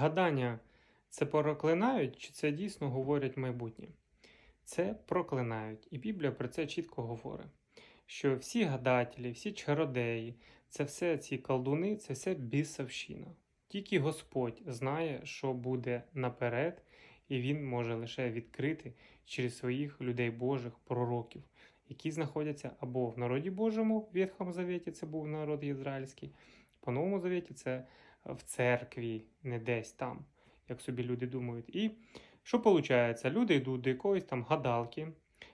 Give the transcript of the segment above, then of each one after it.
гадання це проклинають, чи це дійсно говорять майбутнє? Це проклинають. І Біблія про це чітко говорить. Що всі гадателі, всі чародеї, це все ці колдуни, це все бісовщина. Тільки Господь знає, що буде наперед, і Він може лише відкрити через своїх людей Божих пророків, які знаходяться або в народі Божому, в Ветхому Завіті, це був народ ізраїльський, по Новому Завіті це в церкві, не десь там, як собі люди думають. І що виходить? Люди йдуть до якоїсь там гадалки,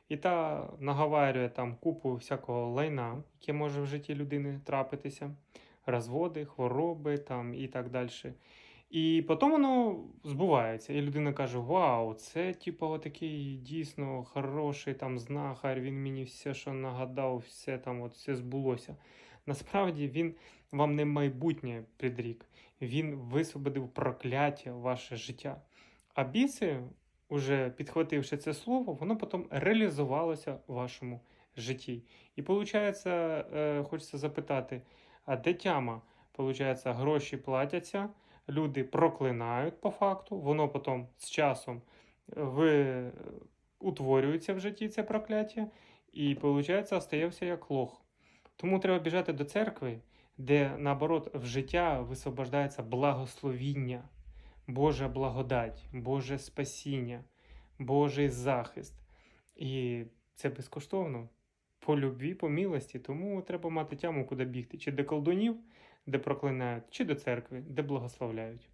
і та наговарює там купу всякого лайна, яке може в житті людини трапитися, розводи, хвороби там і так далі. І потім воно збувається, і людина каже: Вау, це типу такий дійсно хороший там знахар, він мені все, що нагадав, все там от все збулося. Насправді він вам не майбутнє предрік, він висвободив прокляття ваше життя. А біси, уже підхвативши це слово, воно потім реалізувалося в вашому житті. І виходить, хочеться запитати: а де тяма? Получається, гроші платяться, люди проклинають по факту, воно потім з часом ви... утворюється в житті це прокляття, і виходить, остається як лох. Тому треба біжати до церкви, де наоборот в життя висвобождається благословіння, Божа благодать, Боже спасіння, Божий захист. І це безкоштовно. По любві, по милості, тому треба мати тяму, куди бігти. Чи до колдунів, де проклинають, чи до церкви, де благословляють.